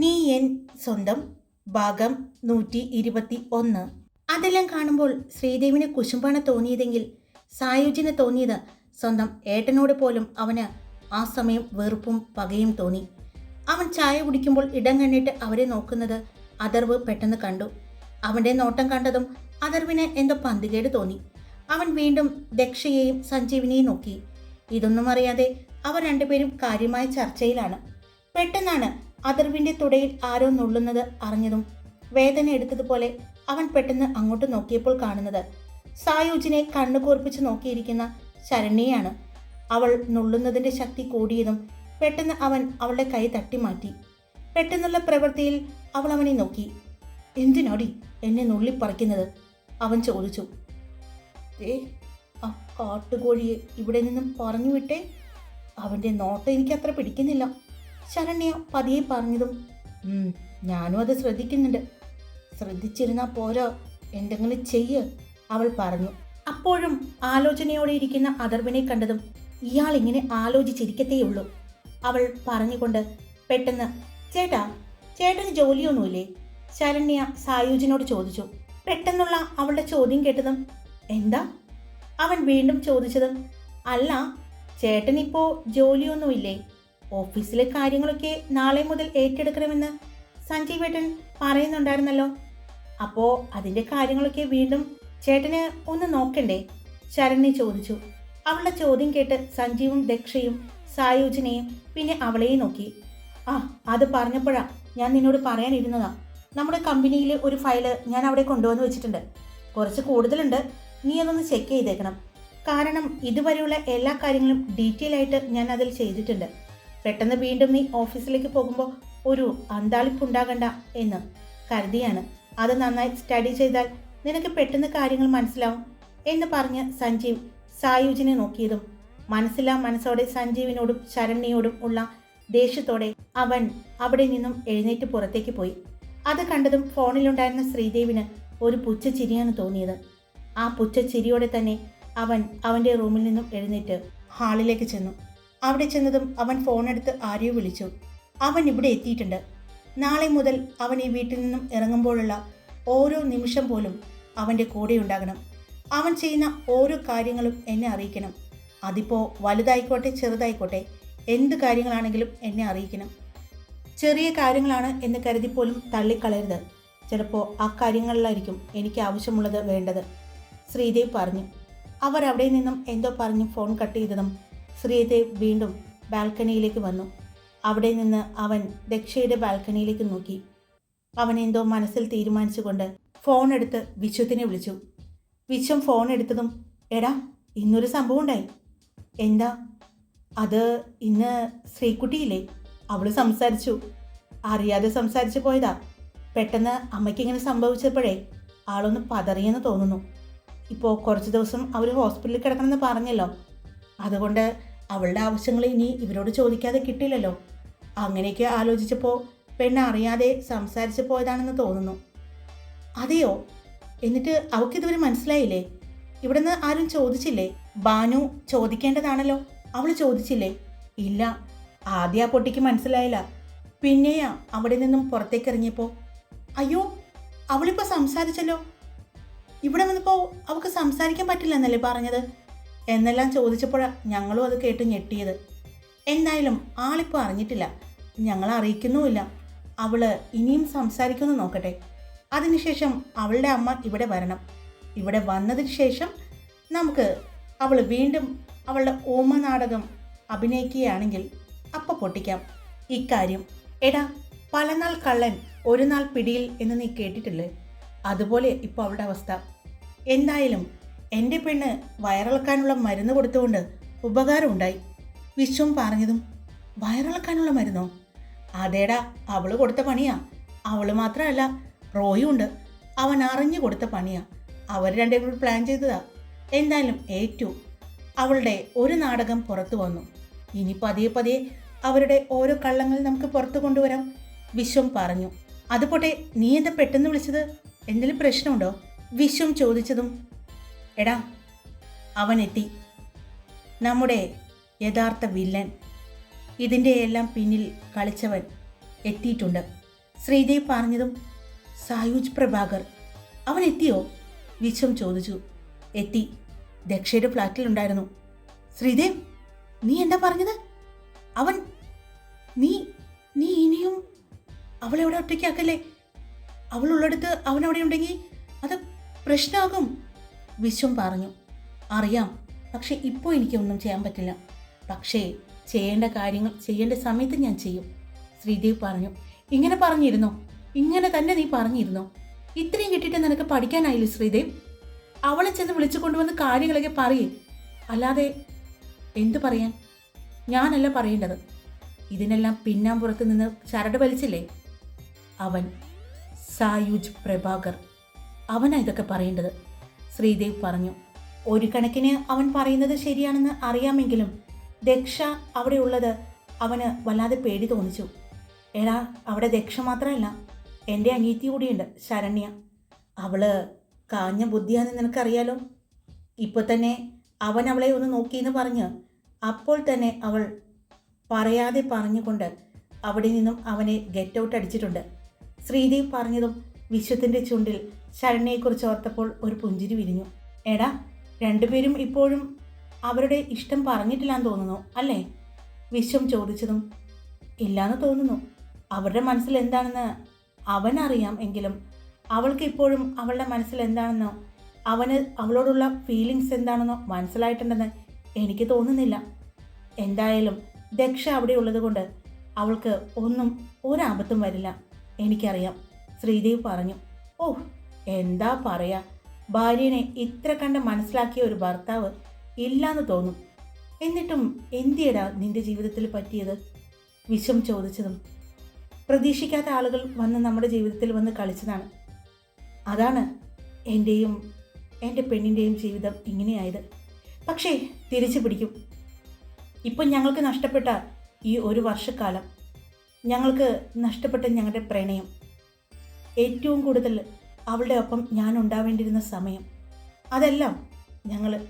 നീ എൻ സ്വന്തം ഭാഗം നൂറ്റി ഇരുപത്തി ഒന്ന്. അതെല്ലാം കാണുമ്പോൾ ശ്രീദേവിന് കുശുമ്പാണ് തോന്നിയതെങ്കിൽ സായുജിന് തോന്നിയത് സ്വന്തം ഏട്ടനോട് പോലും അവന് ആ സമയം വെറുപ്പും പകയും തോന്നി. അവൻ ചായ കുടിക്കുമ്പോൾ ഇടം കണ്ടിട്ട് അവരെ നോക്കുന്നത് അതർവ് പെട്ടെന്ന് കണ്ടു. അവന്റെ നോട്ടം കണ്ടതും അതർവിന് എന്തോ പന്തികേട് തോന്നി. അവൻ വീണ്ടും ദക്ഷയെയും സഞ്ജീവിനെയും നോക്കി. ഇതൊന്നും അറിയാതെ അവർ രണ്ടുപേരും കാര്യമായ ചർച്ചയിലാണ്. പെട്ടെന്നാണ് അതർവിന്റെ തുടയിൽ ആരോ നുള്ളുന്നത് അറിഞ്ഞതും വേദന എടുത്തതുപോലെ അവൻ പെട്ടെന്ന് അങ്ങോട്ട് നോക്കിയപ്പോൾ കാണുന്നത് സായുജിനെ കണ്ണു കൂർപ്പിച്ച് നോക്കിയിരിക്കുന്ന ശരണ്യയാണ്. അവൾ നുള്ളുന്നതിന്റെ ശക്തി കൂടിയതും പെട്ടെന്ന് അവൻ അവളുടെ കൈ തട്ടി മാറ്റി. പെട്ടെന്നുള്ള പ്രവൃത്തിയിൽ അവൾ അവനെ നോക്കി. എന്തിനോടി എന്നെ നുള്ളിപ്പറിക്കുന്നത് അവൻ ചോദിച്ചു. ഏ ആ കാട്ടുകോഴിയെ ഇവിടെ നിന്നും പറഞ്ഞു വിട്ടേ. അവന്റെ നോട്ടം എനിക്ക് അത്ര പിടിക്കുന്നില്ല. ശരണ്യ പതിയെ പറഞ്ഞതും "ഉം, ഞാനും അത് ശ്രദ്ധിക്കുന്നുണ്ട്. ശ്രദ്ധിച്ചിരുന്നാ പോരാ. എന്തെങ്കിലും ചെയ്യ് അവൾ പറഞ്ഞു. അപ്പോഴും ആലോചനയോടെ ഇരിക്കുന്ന അതർവിനെ കണ്ടതും ഇയാൾ ഇങ്ങനെ ആലോചിച്ചിരിക്കത്തേയുള്ളൂ. അവൾ പറഞ്ഞുകൊണ്ട് പെട്ടെന്ന് ചേട്ടാ ചേട്ടന് ജോലിയൊന്നുമില്ലേ? ശരണ്യ സായുജിനോട് ചോദിച്ചു. പെട്ടെന്നുള്ള അവളുടെ ചോദ്യം കേട്ടതും എന്താ? അവൻ വീണ്ടും ചോദിച്ചതും അല്ല ചേട്ടനിപ്പോ ജോലിയൊന്നുമില്ലേ? ഓഫീസിലെ കാര്യങ്ങളൊക്കെ നാളെ മുതൽ ഏറ്റെടുക്കണമെന്ന് സഞ്ജയ് വേട്ടൻ പറയുന്നുണ്ടായിരുന്നല്ലോ. അപ്പോ അതിന്റെ കാര്യങ്ങളൊക്കെ വീണ്ടും ചേട്ടന് ഒന്ന് നോക്കണ്ടേ? ശരണ്യ ചോദിച്ചു. അവളുടെ ചോദ്യം കേട്ട് സഞ്ജീവും ദക്ഷയും സായോജനയും പിന്നെ അവളെയും നോക്കി. ആ അത് പറഞ്ഞപ്പോഴാ ഞാൻ നിന്നോട് പറയാനിരുന്നതാ. നമ്മുടെ കമ്പനിയിൽ ഒരു ഫയൽ ഞാൻ അവിടെ കൊണ്ടുവന്ന് വെച്ചിട്ടുണ്ട്. കുറച്ച് കൂടുതലുണ്ട്. നീ അതൊന്ന് ചെക്ക് ചെയ്തേക്കണം. കാരണം ഇതുവരെയുള്ള എല്ലാ കാര്യങ്ങളും ഡീറ്റെയിൽ ആയിട്ട് ഞാൻ അതിൽ ചെയ്തിട്ടുണ്ട്. പെട്ടെന്ന് വീണ്ടും നീ ഓഫീസിലേക്ക് പോകുമ്പോൾ ഒരു അന്താളിപ്പുണ്ടാകണ്ട എന്ന് കരുതിയാണ്. അത് നന്നായി സ്റ്റഡി ചെയ്താൽ നിനക്ക് പെട്ടെന്ന് കാര്യങ്ങൾ മനസ്സിലാവും എന്ന് പറഞ്ഞ് സഞ്ജീവ് സായുജിനെ നോക്കിയതും മനസ്സിലാ മനസ്സോടെ സഞ്ജീവിനോടും ശരണ്യയോടും ഉള്ള ദേഷ്യത്തോടെ അവൻ അവിടെ നിന്നും എഴുന്നേറ്റ് പുറത്തേക്ക് പോയി. അത് കണ്ടതും ഫോണിലുണ്ടായിരുന്ന ശ്രീദേവിന് ഒരു പുച്ഛച്ചിരിയാണ് തോന്നിയത്. ആ പുച്ഛച്ചിരിയോടെ തന്നെ അവൻ അവന്റെ റൂമിൽ നിന്നും എഴുന്നേറ്റ് ഹാളിലേക്ക് ചെന്നു. അവിടെ ചെന്നതും അവൻ ഫോണെടുത്ത് ആരെയോ വിളിച്ചു. അവൻ ഇവിടെ എത്തിയിട്ടുണ്ട്. നാളെ മുതൽ അവൻ ഈ വീട്ടിൽ നിന്നും ഇറങ്ങുമ്പോഴുള്ള ഓരോ നിമിഷം പോലും അവന്റെ കൂടെ ഉണ്ടാകണം. അവൻ ചെയ്യുന്ന ഓരോ കാര്യങ്ങളും എന്നെ അറിയിക്കണം. അതിപ്പോൾ വലുതായിക്കോട്ടെ ചെറുതായിക്കോട്ടെ എന്ത് കാര്യങ്ങളാണെങ്കിലും എന്നെ അറിയിക്കണം. ചെറിയ കാര്യങ്ങളാണ് എന്ന് കരുതി പോലും തള്ളിക്കളയരുത്. ചിലപ്പോൾ ആ കാര്യങ്ങളിലായിരിക്കും എനിക്ക് ആവശ്യമുള്ളത് വേണ്ടത്. ശ്രീദേവ് പറഞ്ഞു. അവർ അവിടെ നിന്നും എന്തോ പറഞ്ഞു ഫോൺ കട്ട് ചെയ്തതും ശ്രീദേവ് വീണ്ടും ബാൽക്കണിയിലേക്ക് വന്നു. അവിടെ നിന്ന് അവൻ ദക്ഷയുടെ ബാൽക്കണിയിലേക്ക് നോക്കി. അവൻ എന്തോ മനസ്സിൽ തീരുമാനിച്ചുകൊണ്ട് ഫോൺ എടുത്ത് വിശ്വത്തിനെ വിളിച്ചു. വിശ്വം ഫോൺ എടുത്തതും എടാ ഇന്നൊരു സംഭവം ഉണ്ടായി. എന്താ? അത് ഇന്ന് ശ്രീക്കുട്ടിയില്ലേ അവൾ സംസാരിച്ചു. അറിയാതെ സംസാരിച്ചു പോയതാ. പെട്ടെന്ന് അമ്മയ്ക്ക് ഇങ്ങനെ സംഭവിച്ചപ്പോഴേ ആളൊന്ന് പതറിയെന്ന് തോന്നുന്നു. ഇപ്പോൾ കുറച്ച് ദിവസം അവർ ഹോസ്പിറ്റലിൽ കിടക്കണമെന്ന് പറഞ്ഞല്ലോ. അതുകൊണ്ട് അവളുടെ ആവശ്യങ്ങൾ ഇനി ഇവരോട് ചോദിക്കാതെ കിട്ടില്ലല്ലോ അങ്ങനെയൊക്കെ ആലോചിച്ചപ്പോൾ പെണ്ണ് അറിയാതെ സംസാരിച്ചു പോയതാണെന്ന് തോന്നുന്നു. അതെയോ? എന്നിട്ട് അവൾക്കിതുവരെ മനസ്സിലായില്ലേ? ഇവിടുന്ന് ആരും ചോദിച്ചില്ലേ? ബാനു ചോദിക്കേണ്ടതാണല്ലോ. അവൾ ചോദിച്ചില്ലേ? ഇല്ല. ആദ്യ ആ പൊട്ടിക്ക് മനസ്സിലായില്ല. പിന്നെയാ അവിടെ നിന്നും പുറത്തേക്ക് ഇറങ്ങിയപ്പോൾ അയ്യോ അവളിപ്പോൾ സംസാരിച്ചല്ലോ. ഇവിടെ വന്നപ്പോൾ അവൾക്ക് സംസാരിക്കാൻ പറ്റില്ല എന്നല്ലേ പറഞ്ഞത്? എന്നെല്ലാം ചോദിച്ചപ്പോഴാണ് ഞങ്ങളും അത് കേട്ട് ഞെട്ടിയത്. എന്തായാലും ആളിപ്പോൾ അറിഞ്ഞിട്ടില്ല. ഞങ്ങൾ അറിയിക്കുന്നുമില്ല. അവൾ ഇനിയും സംസാരിക്കുന്നു നോക്കട്ടെ. അതിനുശേഷം അവളുടെ അമ്മ ഇവിടെ വരണം. ഇവിടെ വന്നതിന് ശേഷം നമുക്ക് അവൾ വീണ്ടും അവളുടെ ഓമ നാടകം അഭിനയിക്കുകയാണെങ്കിൽ അപ്പം പൊട്ടിക്കാം. ഇക്കാര്യം എടാ പലനാൾ കള്ളൻ ഒരു നാൾ പിടിയിൽ എന്ന് നീ കേട്ടിട്ടില്ലേ? അതുപോലെ ഇപ്പോൾ അവളുടെ അവസ്ഥ. എന്തായാലും എന്റെ പെണ്ണ് വയറിളക്കാനുള്ള മരുന്ന് കൊടുത്തുകൊണ്ട് ഉപകാരമുണ്ടായി. വിശ്വം പറഞ്ഞതും വയറിളക്കാനുള്ള മരുന്നോ? അതേടാ അവൾ കൊടുത്ത പണിയാ. അവൾ മാത്രമല്ല റോയും ഉണ്ട് അവൻ അറിഞ്ഞു കൊടുത്ത പണിയാ. അവർ രണ്ടേ കൂടി പ്ലാൻ ചെയ്തതാ. എന്തായാലും ഏറ്റു. അവളുടെ ഒരു നാടകം പുറത്തു വന്നു. ഇനി പതിയെ പതിയെ അവരുടെ ഓരോ കള്ളങ്ങൾ നമുക്ക് പുറത്തു കൊണ്ടുവരാം. വിശ്വം പറഞ്ഞു. അതുപോട്ടെ നീ എന്താ പെട്ടെന്ന് വിളിച്ചത്? എന്തെങ്കിലും പ്രശ്നമുണ്ടോ? വിശ്വം ചോദിച്ചതും എടാ അവൻ എത്തി നമ്മുടെ യഥാർത്ഥ വില്ലൻ. ഇതിന്റെ എല്ലാം പിന്നിൽ കളിച്ചവൻ എത്തിയിട്ടുണ്ട്. ശ്രീദേവ് പറഞ്ഞതും സായുജ് പ്രഭാകർ. അവൻ എത്തിയോ? വിശ്വം ചോദിച്ചു. എത്തി. ദക്ഷയുടെ ഫ്ലാറ്റിലുണ്ടായിരുന്നു ശ്രീദേവ് നീ എന്താ പറഞ്ഞത്? അവൻ നീ നീ ഇനിയും അവളെവിടെ ഒറ്റയ്ക്കാക്കല്ലേ? അവളുള്ളടുത്ത് അവിടെ ഉണ്ടെങ്കിൽ അത് പ്രശ്നമാകും. വിശ്വം പറഞ്ഞു. അറിയാം. പക്ഷേ ഇപ്പോൾ എനിക്കൊന്നും ചെയ്യാൻ പറ്റില്ല. പക്ഷേ ചെയ്യേണ്ട കാര്യങ്ങൾ ചെയ്യേണ്ട സമയത്ത് ഞാൻ ചെയ്യും ശ്രീദേവ് പറഞ്ഞു. ഇങ്ങനെ പറഞ്ഞിരുന്നോ? ഇങ്ങനെ തന്നെ നീ പറഞ്ഞിരുന്നോ? ഇത്രയും കിട്ടിയിട്ട് നിനക്ക് പഠിക്കാനായില്ലേ ശ്രീദേവ്? അവളെ ചെന്ന് വിളിച്ചു കൊണ്ടുവന്ന് കാര്യങ്ങളൊക്കെ പറയേ. അല്ലാതെ എന്തു പറയാൻ? ഞാനല്ല പറയേണ്ടത്. ഇതിനെല്ലാം പിന്നാമ്പുറത്ത് നിന്ന് ചരട് വലിച്ചില്ലേ? അവൻ സായുജ് പ്രഭാകർ അവനാ ഇതൊക്കെ പറയേണ്ടത്. ശ്രീദേവ് പറഞ്ഞു. ഒരു കണക്കിന് അവൻ പറയുന്നത് ശരിയാണെന്ന് അറിയാമെങ്കിലും ദക്ഷ അവിടെ ഉള്ളത് അവന് വല്ലാതെ പേടി തോന്നിച്ചു. എടാ അവിടെ ദക്ഷ മാത്രമല്ല എന്റെ അനീതി കൂടിയുണ്ട് ശരണ്യ. അവൾ കാഞ്ഞ ബുദ്ധിയാണെന്ന് നിനക്കറിയാലോ? ഇപ്പോൾ തന്നെ അവൻ അവളെ ഒന്ന് നോക്കിയെന്ന് പറഞ്ഞ് അപ്പോൾ തന്നെ അവൾ പറയാതെ പറഞ്ഞുകൊണ്ട് അവിടെ നിന്നും അവനെ ഗെറ്റ് ഔട്ട് അടിച്ചിട്ടുണ്ട്. ശ്രീദേവ് പറഞ്ഞതും വിശ്വത്തിന്റെ ചുണ്ടിൽ ശരണ്യയെക്കുറിച്ച് ഓർത്തപ്പോൾ ഒരു പുഞ്ചിരി വിരിഞ്ഞു. എടാ രണ്ടുപേരും ഇപ്പോഴും അവരുടെ ഇഷ്ടം പറഞ്ഞിട്ടില്ലാന്ന് തോന്നുന്നു അല്ലേ? വിശ്വം ചോദിച്ചതും ഇല്ലാന്ന് തോന്നുന്നു. അവരുടെ മനസ്സിൽ എന്താണെന്ന് അവനറിയാം എങ്കിലും അവൾക്ക് ഇപ്പോഴും അവളുടെ മനസ്സിൽ എന്താണെന്നോ അവന് അവളോടുള്ള ഫീലിങ്സ് എന്താണെന്നോ മനസ്സിലായിട്ടുണ്ടെന്ന് എനിക്ക് തോന്നുന്നില്ല. എന്തായാലും ദക്ഷ അവിടെ ഉള്ളതുകൊണ്ട് അവൾക്ക് ഒന്നും ഒരാപത്തും വരില്ല. എനിക്കറിയാം ശ്രീദേവ് പറഞ്ഞു. ഓ എന്താ പറയാ? ഭാര്യനെ ഇത്ര കണ്ട് മനസ്സിലാക്കിയ ഒരു ഭർത്താവ് ഇല്ലാന്ന് തോന്നും. എന്നിട്ടും എന്തിയടാ നിന്റെ ജീവിതത്തിൽ പറ്റിയത്? വിശ്വം ചോദിച്ചതും പ്രതീക്ഷിക്കാത്ത ആളുകൾ വന്ന് നമ്മുടെ ജീവിതത്തിൽ വന്ന് കളിച്ചതാണ്. അതാണ് എന്റെയും എന്റെ പെണ്ണിന്റെയും ജീവിതം ഇങ്ങനെയായത്. പക്ഷേ തിരിച്ചു പിടിക്കും. ഇപ്പം ഞങ്ങൾക്ക് നഷ്ടപ്പെട്ട ഈ ഒരു വർഷക്കാലം ഞങ്ങൾക്ക് നഷ്ടപ്പെട്ട ഞങ്ങളുടെ പ്രണയം. ഏറ്റവും കൂടുതൽ അവളുടെ ഒപ്പം ഞാൻ ഉണ്ടാവേണ്ടിയിരുന്ന സമയം. അതെല്ലാം ഞങ്ങൾ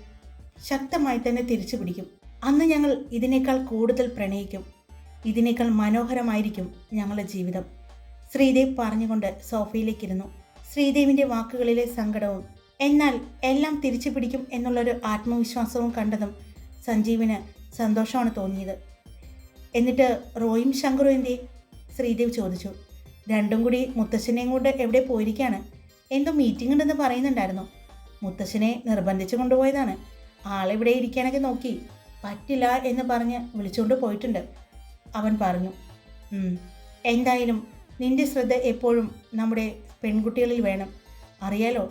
ശക്തമായി തന്നെ തിരിച്ചു പിടിക്കും. അന്ന് ഞങ്ങൾ ഇതിനേക്കാൾ കൂടുതൽ പ്രണയിക്കും. ഇതിനേക്കാൾ മനോഹരമായിരിക്കും ഞങ്ങളുടെ ജീവിതം. ശ്രീദേവ് പറഞ്ഞുകൊണ്ട് സോഫയിലേക്കിരുന്നു. ശ്രീദേവിന്റെ വാക്കുകളിലെ സങ്കടവും എന്നാൽ എല്ലാം തിരിച്ചു പിടിക്കും എന്നുള്ളൊരു ആത്മവിശ്വാസവും കണ്ടതും സഞ്ജീവിന് സന്തോഷമാണ് തോന്നിയത്. എന്നിട്ട് റോയും ശങ്കറും എന്തേ ശ്രീദേവ് ചോദിച്ചു. രണ്ടും കൂടി മുത്തശ്ശനെയും കൊണ്ട് എവിടെ പോയിരിക്കുകയാണ് എന്തോ മീറ്റിംഗ് ഉണ്ടെന്ന് പറയുന്നുണ്ടായിരുന്നു. മുത്തശ്ശനെ നിർബന്ധിച്ചു കൊണ്ടുപോയതാണ്. ആളിവിടെ ഇരിക്കാനൊക്കെ നോക്കി. പറ്റില്ല എന്ന് പറഞ്ഞ് വിളിച്ചുകൊണ്ട് പോയിട്ടുണ്ട്. അവൻ പറഞ്ഞു എന്തായാലും നിന്റെ ശ്രദ്ധ എപ്പോഴും നമ്മുടെ പെൺകുട്ടികളിൽ വേണം. അറിയാലോ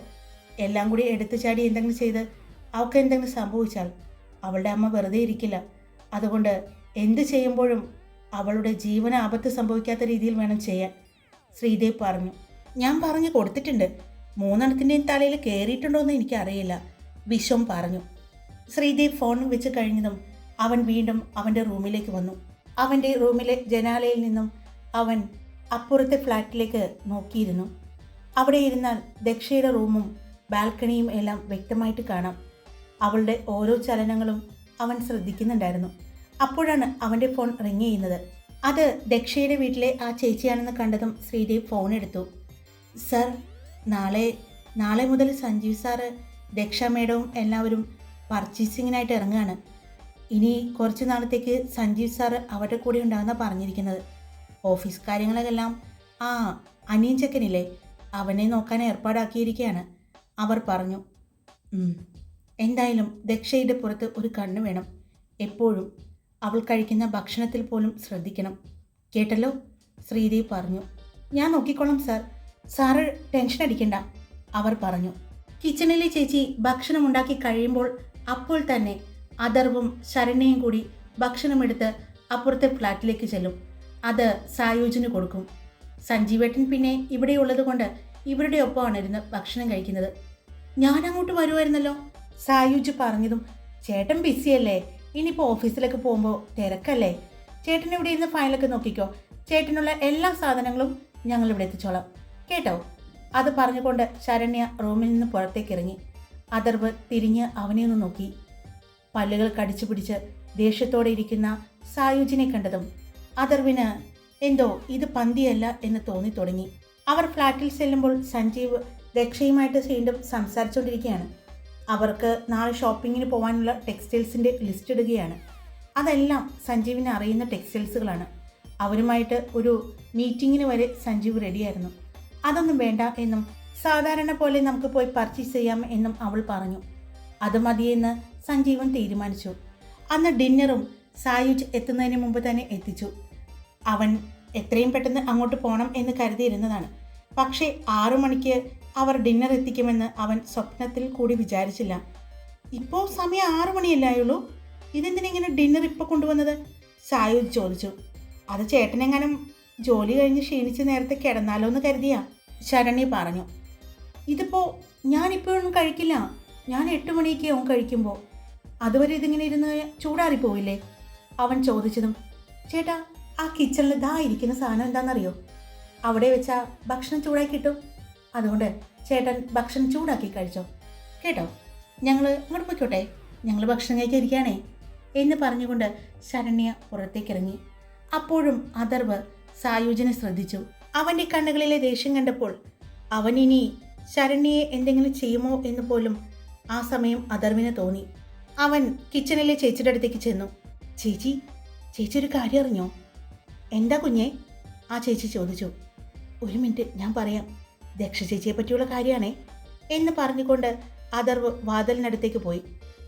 എല്ലാം കൂടി എടുത്തു ചാടി എന്തെങ്കിലും ചെയ്ത് അവൾക്ക് എന്തെങ്കിലും സംഭവിച്ചാൽ അവളുടെ അമ്മ വെറുതെ ഇരിക്കില്ല. അതുകൊണ്ട് എന്ത് ചെയ്യുമ്പോഴും അവളുടെ ജീവന ആപത്ത് സംഭവിക്കാത്ത രീതിയിൽ വേണം ചെയ്യാൻ. ശ്രീദേവ് പറഞ്ഞു ഞാൻ പറഞ്ഞു കൊടുത്തിട്ടുണ്ട്. മൂന്നെണ്ണത്തിന്റെയും തലയിൽ കയറിയിട്ടുണ്ടോ എന്ന് എനിക്കറിയില്ല. വിശ്വം പറഞ്ഞു. ശ്രീദേവ് ഫോൺ വെച്ച് കഴിഞ്ഞതും അവൻ വീണ്ടും അവന്റെ റൂമിലേക്ക് വന്നു. അവന്റെ റൂമിലെ ജനാലയിൽ നിന്നും അവൻ അപ്പുറത്തെ ഫ്ലാറ്റിലേക്ക് നോക്കിയിരുന്നു. അവിടെ ഇരുന്നാൽ ദക്ഷയുടെ റൂമും ബാൽക്കണിയും എല്ലാം വ്യക്തമായിട്ട് കാണാം. അവളുടെ ഓരോ ചലനങ്ങളും അവൻ ശ്രദ്ധിക്കുന്നുണ്ടായിരുന്നു. അപ്പോഴാണ് അവന്റെ ഫോൺ റിങ് ചെയ്യുന്നത്. അത് ദക്ഷയുടെ വീട്ടിലെ ആ ചേച്ചിയാണെന്ന് കണ്ടതും ശ്രീദേവ് ഫോൺ എടുത്തു. സർ നാളെ നാളെ മുതൽ സഞ്ജീവ് സാറ് രക്ഷാമേടവും എല്ലാവരും പർച്ചേസിങ്ങിനായിട്ട് ഇറങ്ങുകയാണ്. ഇനി കുറച്ച് നാളത്തേക്ക് സഞ്ജീവ് സാറ് അവരുടെ കൂടെ ഉണ്ടാകുന്ന പറഞ്ഞിരിക്കുന്നത്. ഓഫീസ് കാര്യങ്ങളെല്ലാം ആ അനിയൻ ചെക്കനില്ലേ അവനെ നോക്കാൻ ഏർപ്പാടാക്കിയിരിക്കുകയാണ്. അവർ പറഞ്ഞു എന്തായാലും ദക്ഷയുടെ പുറത്ത് ഒരു കണ്ണ് വേണം. എപ്പോഴും അവൾ കഴിക്കുന്ന ഭക്ഷണത്തിൽ പോലും ശ്രദ്ധിക്കണം. കേട്ടല്ലോ? ശ്രീദേവ് പറഞ്ഞു ഞാൻ നോക്കിക്കോളാം സാർ. സാറ് ടെൻഷൻ അടിക്കണ്ട. അവർ പറഞ്ഞു. കിച്ചണിലെ ചേച്ചി ഭക്ഷണം ഉണ്ടാക്കി കഴിയുമ്പോൾ അപ്പോൾ തന്നെ അദർവും ശരണ്യയും കൂടി ഭക്ഷണമെടുത്ത് അപ്പുറത്തെ ഫ്ലാറ്റിലേക്ക് ചെല്ലും. അത് സായോജിന് കൊടുക്കും. സഞ്ജീവേട്ടൻ പിന്നെ ഇവിടെയുള്ളത് കൊണ്ട് ഇവരുടെ ഒപ്പമാണ് ഇരുന്ന് ഭക്ഷണം കഴിക്കുന്നത്. ഞാൻ അങ്ങോട്ട് വരുമായിരുന്നല്ലോ സായുജ് പറഞ്ഞതും ചേട്ടൻ ബിസിയല്ലേ ഇനിയിപ്പോൾ ഓഫീസിലേക്ക് പോകുമ്പോൾ തിരക്കല്ലേ? ചേട്ടൻ ഇവിടെ ഇരുന്ന് ഫയലൊക്കെ നോക്കിക്കോ. ചേട്ടനുള്ള എല്ലാ സാധനങ്ങളും ഞങ്ങൾ ഇവിടെ എത്തിച്ചോളാം. കേട്ടോ. അത് പറഞ്ഞുകൊണ്ട് ശരണ്യ റൂമിൽ നിന്ന് പുറത്തേക്ക് ഇറങ്ങി അതർവ് തിരിഞ്ഞ് അവനെ ഒന്ന് നോക്കി. പല്ലുകൾ കടിച്ചു പിടിച്ച് ദേഷ്യത്തോടെ ഇരിക്കുന്ന സായുജിനെ കണ്ടതും അതർവിന് എന്തോ ഇത് പന്തിയല്ല എന്ന് തോന്നി തുടങ്ങി. അവർ ഫ്ലാറ്റിൽ ചെല്ലുമ്പോൾ സഞ്ജീവ് ദക്ഷയുമായിട്ട് വീണ്ടും സംസാരിച്ചുകൊണ്ടിരിക്കുകയാണ്. അവർക്ക് നാളെ ഷോപ്പിങ്ങിന് പോകാനുള്ള ടെക്സ്റ്റൈൽസിന്റെ ലിസ്റ്റ് ഇടുകയാണ്. അതെല്ലാം സഞ്ജീവിനെ അറിയുന്ന ടെക്സ്റ്റൈൽസുകളാണ്. അവരുമായിട്ട് ഒരു മീറ്റിങ്ങിന് വരെ സഞ്ജീവ് റെഡിയായിരുന്നു അതൊന്നും വേണ്ട എന്നും സാധാരണ പോലെ നമുക്ക് പോയി പർച്ചേസ് ചെയ്യാം എന്നും അവൾ പറഞ്ഞു. അത് മതിയെന്ന് സഞ്ജീവൻ തീരുമാനിച്ചു. അന്ന് ഡിന്നറും സായുജ് എത്തുന്നതിന് മുമ്പ് തന്നെ എത്തിച്ചു. അവൻ എത്രയും പെട്ടെന്ന് അങ്ങോട്ട് പോകണം എന്ന് കരുതിയിരുന്നതാണ്. പക്ഷേ ആറു മണിക്ക് അവർ ഡിന്നർ എത്തിക്കുമെന്ന് അവൻ സ്വപ്നത്തിൽ കൂടി വിചാരിച്ചില്ല. ഇപ്പോൾ സമയം ആറു മണിയല്ലായുള്ളൂ ഇതെന്തിനിങ്ങനെ ഡിന്നർ ഇപ്പോൾ കൊണ്ടുവന്നത്? സായുജ് ചോദിച്ചു. അത് ചേട്ടനെങ്ങാനും ജോലി കഴിഞ്ഞ് ക്ഷീണിച്ച് നേരത്തെ കിടന്നാലോ എന്ന് കരുതിയാ. ശരണ്യ പറഞ്ഞു ഇതിപ്പോൾ ഞാനിപ്പോഴൊന്നും കഴിക്കില്ല. ഞാൻ എട്ട് മണിക്ക് ഓൻ കഴിക്കുമ്പോൾ അതുവരെ ഇതിങ്ങനെ ഇരുന്ന് ചൂടാറിപ്പോവില്ലേ? അവൻ ചോദിച്ചതും ചേട്ടാ ആ കിച്ചണിൽ ദാ ഇരിക്കുന്ന സാധനം എന്താണെന്നറിയോ അവിടെ വെച്ചാൽ ഭക്ഷണം ചൂടാക്കി കിട്ടും. അതുകൊണ്ട് ചേട്ടൻ ഭക്ഷണം ചൂടാക്കി കഴിച്ചോ. കേട്ടോ ഞങ്ങൾ അങ്ങോട്ട് പോയിക്കോട്ടെ. ഞങ്ങൾ ഭക്ഷണം കഴിക്കാൻ ഇരിക്കുകയാണേ എന്ന് പറഞ്ഞുകൊണ്ട് ശരണ്യ പുറത്തേക്കിറങ്ങി. അപ്പോഴും അഥർവ് സായുജനെ ശ്രദ്ധിച്ചു. അവന്റെ കണ്ണുകളിലെ ദേഷ്യം കണ്ടപ്പോൾ അവനിനി ശരണ്യെ എന്തെങ്കിലും ചെയ്യുമോ എന്ന് പോലും ആ സമയം അഥർവിന് തോന്നി. അവൻ കിച്ചണിലെ ചേച്ചിയുടെ അടുത്തേക്ക് ചെന്നു. ചേച്ചി ചേച്ചി ഒരു കാര്യം അറിഞ്ഞോ? എന്താ കുഞ്ഞെ? ആ ചേച്ചി ചോദിച്ചു. ഒരു മിനിറ്റ് ഞാൻ പറയാം. ദക്ഷ ചേച്ചിയെ പറ്റിയുള്ള കാര്യമാണേ എന്ന് പറഞ്ഞുകൊണ്ട് അഥർവ് വാതിലിനടുത്തേക്ക് പോയി.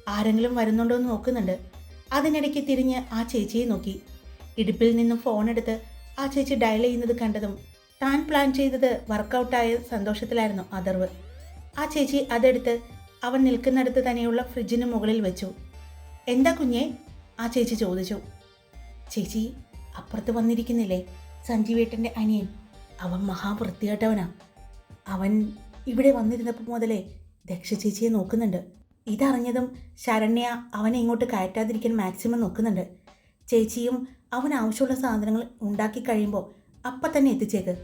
ആരെങ്കിലും വരുന്നുണ്ടോ എന്ന് നോക്കുന്നുണ്ട്. അതിനിടയ്ക്ക് തിരിഞ്ഞ് ആ ചേച്ചിയെ നോക്കി. ഇടുപ്പിൽ നിന്നും ഫോൺ എടുത്ത് ആ ചേച്ചി ഡയൽ ചെയ്യുന്നത് കണ്ടതും താൻ പ്ലാൻ ചെയ്തത് വർക്കൗട്ടായ സന്തോഷത്തിലായിരുന്നു അഥർവ് ആ ചേച്ചി അതെടുത്ത് അവൻ നിൽക്കുന്നിടത്ത് തന്നെയുള്ള ഫ്രിഡ്ജിന് മുകളിൽ വെച്ചു. എന്താ കുഞ്ഞെ? ആ ചേച്ചി ചോദിച്ചു. ചേച്ചി അപ്പുറത്ത് വന്നിരിക്കുന്നില്ലേ സഞ്ജീവേട്ടന്റെ അനിയൻ. അവൻ മഹാവൃത്തികെട്ടവനാ. അവൻ ഇവിടെ വന്നിരുന്നപ്പോൾ മുതലേ ദക്ഷ ചേച്ചിയെ നോക്കുന്നുണ്ട്. ഇതറിഞ്ഞതും ശരണ്യ അവനെ ഇങ്ങോട്ട് കയറ്റാതിരിക്കാൻ മാക്സിമം നോക്കുന്നുണ്ട്. ചേച്ചിയും അവൻ ആവശ്യമുള്ള സാധനങ്ങൾ ഉണ്ടാക്കി കഴിയുമ്പോൾ അപ്പം തന്നെ എത്തിച്ചേക്ക്.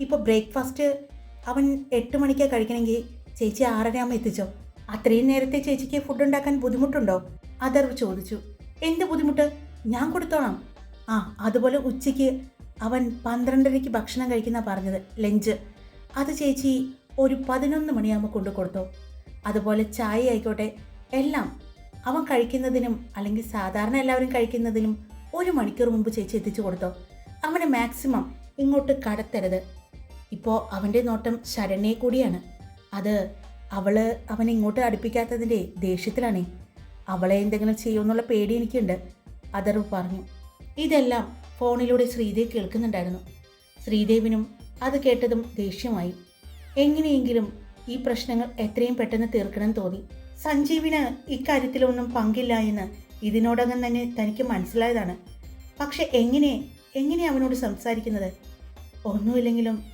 ഇപ്പോൾ ബ്രേക്ക്ഫാസ്റ്റ് അവൻ എട്ട് മണിക്കാണ് കഴിക്കണമെങ്കിൽ ചേച്ചി ആറരയാകുമ്പോൾ എത്തിച്ചോ? അത്രയും നേരത്തെ ചേച്ചിക്ക് ഫുഡ് ഉണ്ടാക്കാൻ ബുദ്ധിമുട്ടുണ്ടോ? അതർവ് ചോദിച്ചു. എന്ത് ബുദ്ധിമുട്ട്? ഞാൻ കൊടുത്തോളാം. ആ അതുപോലെ ഉച്ചയ്ക്ക് അവൻ പന്ത്രണ്ടരയ്ക്ക് ഭക്ഷണം കഴിക്കുന്ന പറഞ്ഞത് ലഞ്ച്. അത് ചേച്ചി ഒരു പതിനൊന്ന് മണിയാകുമ്പോൾ കൊണ്ടു കൊടുത്തോ. അതുപോലെ ചായ ആയിക്കോട്ടെ എല്ലാം അവൻ കഴിക്കുന്നതിനും അല്ലെങ്കിൽ സാധാരണ എല്ലാവരും കഴിക്കുന്നതിനും ഒരു മണിക്കൂർ മുമ്പ് ചേച്ചി എത്തിച്ചു കൊടുത്തോ. അവന് മാക്സിമം ഇങ്ങോട്ട് കടത്തരുത്. ഇപ്പോൾ അവന്റെ നോട്ടം ശരണ്യെ കൂടിയാണ്. അത് അവൾ അവനെ ഇങ്ങോട്ട് അടുപ്പിക്കാത്തതിന്റെ ദേഷ്യത്തിലാണേ. അവളെ എന്തെങ്കിലും ചെയ്യുമെന്നുള്ള പേടി എനിക്കുണ്ട് അതർവ് പറഞ്ഞു. ഇതെല്ലാം ഫോണിലൂടെ ശ്രീദേവ് കേൾക്കുന്നുണ്ടായിരുന്നു. ശ്രീദേവിനും അത് കേട്ടതും ദേഷ്യമായി. എങ്ങനെയെങ്കിലും ഈ പ്രശ്നങ്ങൾ എത്രയും പെട്ടെന്ന് തീർക്കണം തോന്നി. സഞ്ജീവിന് ഇക്കാര്യത്തിലൊന്നും പങ്കില്ല എന്ന് ഇതിനോടകം തന്നെ തനിക്ക് മനസ്സിലായതാണ്. പക്ഷെ എങ്ങനെ എങ്ങനെ അവനോട് സംസാരിക്കുന്നത്? ഒന്നുമില്ലെങ്കിലും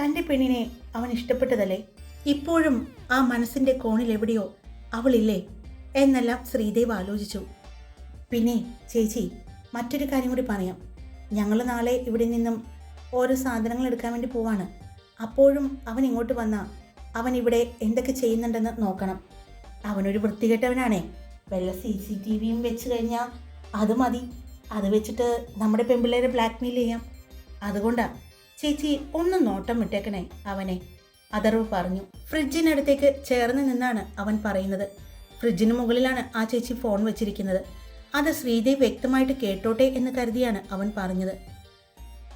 തന്റെ പെണ്ണിനെ അവൻ ഇഷ്ടപ്പെട്ടതല്ലേ? ഇപ്പോഴും ആ മനസ്സിന്റെ കോണിൽ എവിടെയോ അവളില്ലേ? എന്നെല്ലാം ശ്രീദേവ് ആലോചിച്ചു. പിന്നെ ചേച്ചി മറ്റൊരു കാര്യം കൂടി പറയാം. ഞങ്ങൾ നാളെ ഇവിടെ നിന്നും ഓരോ സാധനങ്ങൾ എടുക്കാൻ വേണ്ടി പോവാണ്. അപ്പോഴും അവൻ ഇങ്ങോട്ട് വന്നാൽ അവൻ ഇവിടെ എന്തൊക്കെ ചെയ്യുന്നുണ്ടെന്ന് നോക്കണം. അവനൊരു വൃത്തികെട്ടവനാണേ. വല്ല സി സി ടി വിയും വെച്ച് കഴിഞ്ഞാൽ അത് മതി. അത് വെച്ചിട്ട് നമ്മുടെ പെൺപിള്ളേരെ ബ്ലാക്ക്മെയിൽ ചെയ്യാം. അതുകൊണ്ടാണ് ചേച്ചി ഒന്ന് നോട്ടം വിട്ടേക്കണേ അവനെ. അതർവ് പറഞ്ഞു. ഫ്രിഡ്ജിനടുത്തേക്ക് ചേർന്ന് നിന്നാണ് അവൻ പറയുന്നത്. ഫ്രിഡ്ജിന് മുകളിലാണ് ആ ചേച്ചി ഫോൺ വെച്ചിരിക്കുന്നത്. അത് ശ്രീദേവ് വ്യക്തമായിട്ട് കേട്ടോട്ടെ എന്ന് കരുതിയാണ് അവൻ പറഞ്ഞത്.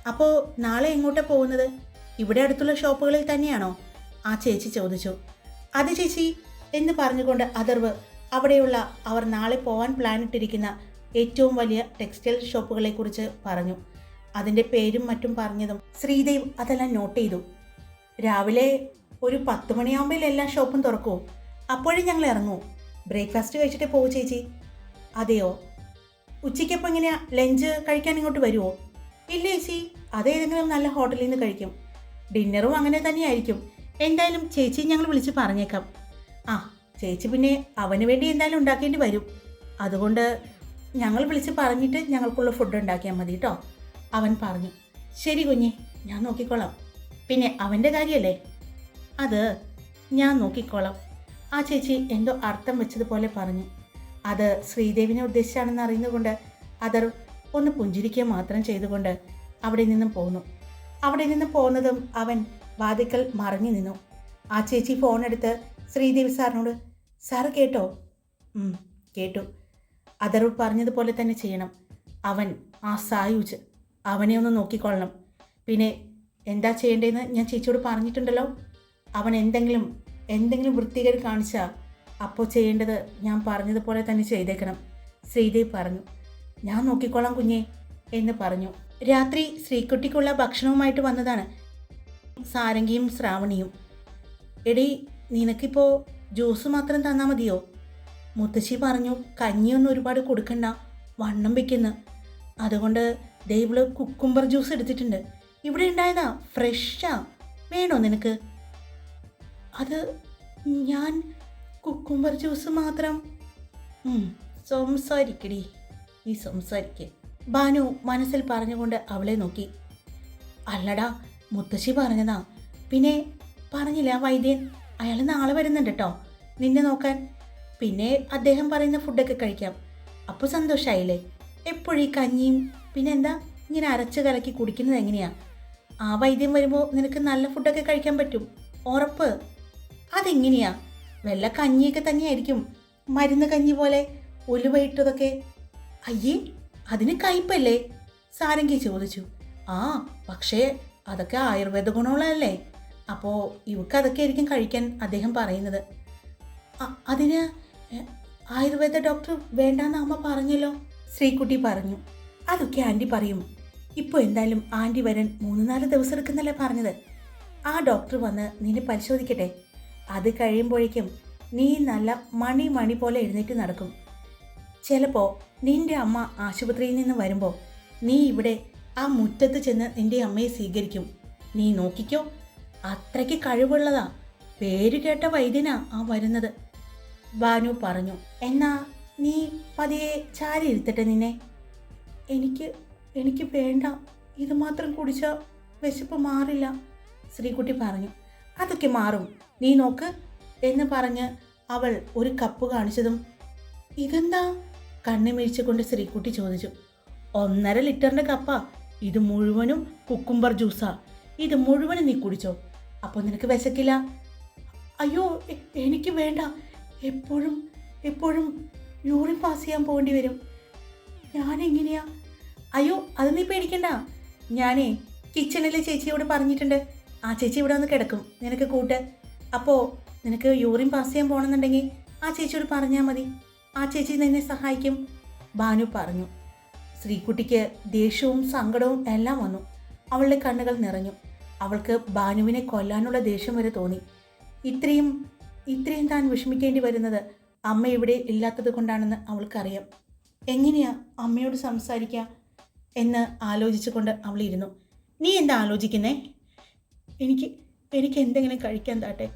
അപ്പോൾ നാളെ എങ്ങോട്ടാ പോകുന്നത്? ഇവിടെ അടുത്തുള്ള ഷോപ്പുകളിൽ തന്നെയാണോ? ആ ചേച്ചി ചോദിച്ചു. അത് ചേച്ചി എന്ന് പറഞ്ഞുകൊണ്ട് അതർവ് അവിടെയുള്ള അവർ നാളെ പോകാൻ പ്ലാൻ ഇട്ടിരിക്കുന്ന ഏറ്റവും വലിയ ടെക്സ്റ്റൈൽ ഷോപ്പുകളെക്കുറിച്ച് പറഞ്ഞു. അതിന്റെ പേരും മറ്റും പറഞ്ഞതും ശ്രീദേവ് അതെല്ലാം നോട്ട് ചെയ്തു. രാവിലെ ഒരു പത്ത് മണിയാകുമ്പോൾ എല്ലാ ഷോപ്പും തുറക്കുമോ അപ്പോഴേ ഞങ്ങൾ ഇറങ്ങൂ. ബ്രേക്ക്ഫാസ്റ്റ് കഴിച്ചിട്ട് പോകും ചേച്ചി. അതെയോ? ഉച്ചയ്ക്കപ്പോൾ എങ്ങനെയാ? ലഞ്ച് കഴിക്കാൻ ഇങ്ങോട്ട് വരുമോ ഇല്ല ചേച്ചി. അതേതെങ്കിലും നല്ല ഹോട്ടലിൽ നിന്ന് കഴിക്കും. ഡിന്നറും അങ്ങനെ തന്നെയായിരിക്കും. എന്തായാലും ചേച്ചി ഞങ്ങൾ വിളിച്ച് പറഞ്ഞേക്കാം. ആ ചേച്ചി പിന്നെ അവന് വേണ്ടി എന്തായാലും ഉണ്ടാക്കേണ്ടി വരും. അതുകൊണ്ട് ഞങ്ങൾ വിളിച്ച് പറഞ്ഞിട്ട് ഞങ്ങൾക്കുള്ള ഫുഡ് ഉണ്ടാക്കിയാൽ മതി കേട്ടോ അവൻ പറഞ്ഞു ശരി കുഞ്ഞെ ഞാൻ നോക്കിക്കോളാം. പിന്നെ അവന്റെ കാര്യമല്ലേ അത് ഞാൻ നോക്കിക്കോളാം. ആ ചേച്ചി എന്തോ അർത്ഥം വെച്ചതുപോലെ പറഞ്ഞു. അത് ശ്രീദേവിനെ ഉദ്ദേശിച്ചാണെന്ന് അറിയുന്നതുകൊണ്ട് അതർ ഒന്ന് പുഞ്ചിരിക്കുക മാത്രം ചെയ്തുകൊണ്ട് അവിടെ നിന്നും പോന്നു. അവിടെ നിന്ന് പോന്നതും അവൻ വാതിക്കൽ മറിഞ്ഞു നിന്നു. ആ ചേച്ചി ഫോൺ എടുത്ത് ശ്രീദേവി സാറിനോട് സാർ കേട്ടോ? "ഉം, കേട്ടു. അതറു പറഞ്ഞതുപോലെ തന്നെ ചെയ്യണം. അവൻ ആ സായൂജ് അവനെ ഒന്ന് നോക്കിക്കൊള്ളണം. പിന്നെ എന്താ ചെയ്യേണ്ടതെന്ന് ഞാൻ ചേച്ചിയോട് പറഞ്ഞിട്ടുണ്ടല്ലോ. അവൻ എന്തെങ്കിലും എന്തെങ്കിലും വൃത്തികേട് കാണിച്ചാൽ അപ്പോൾ ചെയ്യേണ്ടത് ഞാൻ പറഞ്ഞതുപോലെ തന്നെ ചെയ്തേക്കണം. ശ്രീദേവി പറഞ്ഞു. ഞാൻ നോക്കിക്കോളാം കുഞ്ഞേ എന്ന് പറഞ്ഞു. രാത്രി ശ്രീക്കുട്ടിക്കുള്ള ഭക്ഷണവുമായിട്ട് വന്നതാണ് സാരംഗിയും ശ്രാവണിയും. എടി നിനക്കിപ്പോൾ ജ്യൂസ് മാത്രം തന്നാൽ മതിയോ? മുത്തശ്ശി പറഞ്ഞു. കഞ്ഞിയൊന്നും ഒരുപാട് കൊടുക്കണ്ട. വണ്ണം വയ്ക്കുന്നു. അതുകൊണ്ട് ദേ ഇവൾ കുക്കുംബർ ജ്യൂസ് എടുത്തിട്ടുണ്ട്. ഇവിടെ ഉണ്ടായതാ ഫ്രഷാ വേണോ നിനക്ക്? അത് ഞാൻ കുക്കുംബർ ജ്യൂസ് മാത്രം. സംസാരിക്കടി. നീ സംസാരിക്ക. ബാനു മനസ്സിൽ പറഞ്ഞുകൊണ്ട് അവളെ നോക്കി. അല്ലടാ മുത്തശ്ശി പറഞ്ഞതാ. പിന്നെ പറഞ്ഞില്ല വൈദ്യൻ. അയാൾ നാളെ വരുന്നുണ്ട് കേട്ടോ നിന്നെ നോക്കാൻ. പിന്നെ അദ്ദേഹം പറയുന്ന ഫുഡൊക്കെ കഴിക്കാം. അപ്പോൾ സന്തോഷമായില്ലേ എപ്പോഴും കഞ്ഞിയും പിന്നെ എന്താ ഇങ്ങനെ അരച്ച് കലക്കി കുടിക്കുന്നത് എങ്ങനെയാ? ആ വൈദ്യം വരുമ്പോൾ നിനക്ക് നല്ല ഫുഡൊക്കെ കഴിക്കാൻ പറ്റും. ഉറപ്പ് അതെങ്ങനെയാ? വല്ല കഞ്ഞിയൊക്കെ തന്നെയായിരിക്കും. മരുന്ന് കഞ്ഞി പോലെ ഉലുവയിട്ടതൊക്കെ അയ്യേ അതിന് കയ്പല്ലേ? സാരംഗി ചോദിച്ചു. ആ പക്ഷേ അതൊക്കെ ആയുർവേദ ഗുണമുള്ളതല്ലേ? അപ്പോൾ ഇവക്ക് അതൊക്കെ ആയിരിക്കും കഴിക്കാൻ അദ്ദേഹം പറയുന്നത്. അതിന് ആയുർവേദ ഡോക്ടർ വേണ്ടാന്ന് അമ്മ പറഞ്ഞല്ലോ? ശ്രീകുട്ടി പറഞ്ഞു. അതൊക്കെ ആന്റി പറയും. ഇപ്പോൾ എന്തായാലും ആന്റി വരാൻ മൂന്ന് നാല് ദിവസം എടുക്കുന്നല്ലേ പറഞ്ഞത്? ആ ഡോക്ടർ വന്ന് നിന്നെ പരിശോധിക്കട്ടെ. അത് കഴിയുമ്പോഴേക്കും നീ നല്ല മണി മണി പോലെ എഴുന്നേറ്റ് നടക്കും. ചിലപ്പോൾ നിന്റെ അമ്മ ആശുപത്രിയിൽ നിന്ന് വരുമ്പോൾ നീ ഇവിടെ ആ മുറ്റത്ത് ചെന്ന് നിന്റെ അമ്മയെ സ്വീകരിക്കും. നീ നോക്കിക്കോ അത്രയ്ക്ക് കഴിവുള്ളതാ. പേര് കേട്ട വൈദ്യനാ ആ വരുന്നത്. ബാനു പറഞ്ഞു എന്നാ നീ പതിയെ ചാരി ഇരുത്തട്ടെ നിന്നെ? എനിക്ക് എനിക്ക് വേണ്ട. ഇത് മാത്രം കുടിച്ച വിശപ്പ് മാറില്ല ശ്രീകുട്ടി പറഞ്ഞു. അതൊക്കെ മാറും. നീ നോക്ക് എന്ന് പറഞ്ഞ് അവൾ ഒരു കപ്പ് കാണിച്ചതും ഇതെന്താ? കണ്ണു മിഴിച്ചുകൊണ്ട് ശ്രീകുട്ടി ചോദിച്ചു. ഒന്നര ലിറ്ററിന്റെ കപ്പാ. ഇത് മുഴുവനും കുക്കുംബർ ജ്യൂസാ. ഇത് മുഴുവനും നീ കുടിച്ചോ? അപ്പോൾ നിനക്ക് വിശക്കില്ല? അയ്യോ എനിക്ക് വേണ്ട. എപ്പോഴും എപ്പോഴും യൂറിൻ പാസ് ചെയ്യാൻ പോകേണ്ടി വരും. ഞാൻ എങ്ങനെയാ അയ്യോ അത് നീ പേടിക്കണ്ട. ഞാനേ കിച്ചണിലെ ചേച്ചിയോട് പറഞ്ഞിട്ടുണ്ട്. ആ ചേച്ചി ഇവിടെ വന്ന് കിടക്കും നിനക്ക് കൂട്ട്. അപ്പോൾ നിനക്ക് യൂറിൻ പാസ് ചെയ്യാൻ പോകണമെന്നുണ്ടെങ്കിൽ ആ ചേച്ചിയോട് പറഞ്ഞാൽ മതി. ആ ചേച്ചി നിന്നെ സഹായിക്കും. ഭാനു പറഞ്ഞു. ശ്രീകുട്ടിക്ക് ദേഷ്യവും സങ്കടവും എല്ലാം വന്നു. അവളുടെ കണ്ണുകൾ നിറഞ്ഞു. അവൾക്ക് ഭാനുവിനെ കൊല്ലാനുള്ള ദേഷ്യം വരെ തോന്നി. ഇത്രയും ഇത്രയും താൻ വിഷമിക്കേണ്ടി വരുന്നത് അമ്മ ഇവിടെ ഇല്ലാത്തത് കൊണ്ടാണെന്ന് അവൾക്കറിയാം. എങ്ങനെയാ അമ്മയോട് സംസാരിക്കുക എന്ന് ആലോചിച്ചുകൊണ്ട് അവൾ ഇരുന്നു. നീ എന്താ ആലോചിക്കുന്നേ? എനിക്ക് എനിക്ക് എന്തെങ്കിലും കഴിക്കാൻ താട്ടെ.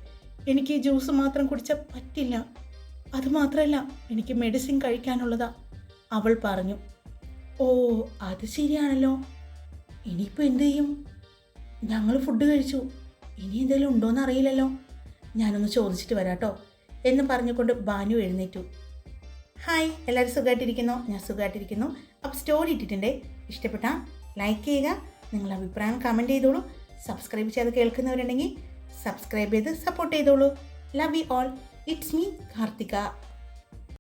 എനിക്ക് ജ്യൂസ് മാത്രം കുടിച്ചാൽ പറ്റില്ല. അതുമാത്രമല്ല എനിക്ക് മെഡിസിൻ കഴിക്കാനുള്ളതാ അവൾ പറഞ്ഞു. ഓ അത് ശരിയാണല്ലോ. ഇനിയിപ്പോൾ എന്തു ചെയ്യും? ഞങ്ങൾ ഫുഡ് കഴിച്ചു. ഇനി എന്തെങ്കിലും ഉണ്ടോയെന്ന് അറിയില്ലല്ലോ. ഞാനൊന്ന് ചോദിച്ചിട്ട് വരാട്ടോ എന്ന് പറഞ്ഞുകൊണ്ട് ബാനു എഴുന്നേറ്റു. ഹായ് എല്ലാവരും സുഖമായിട്ടിരിക്കുന്നു ഞാൻ സുഖമായിട്ടിരിക്കുന്നു അപ്പോൾ സ്റ്റോറി ഇട്ടിട്ടുണ്ട്. ഇഷ്ടപ്പെട്ട ലൈക്ക് ചെയ്യുക നിങ്ങളുടെ അഭിപ്രായം കമന്റ് ചെയ്തോളൂ. സബ്സ്ക്രൈബ് ചെയ്ത് കേൾക്കുന്നവരുണ്ടെങ്കിൽ സബ്സ്ക്രൈബ് ചെയ്ത് സപ്പോർട്ട് ചെയ്തോളൂ. Love you all it's me Karthika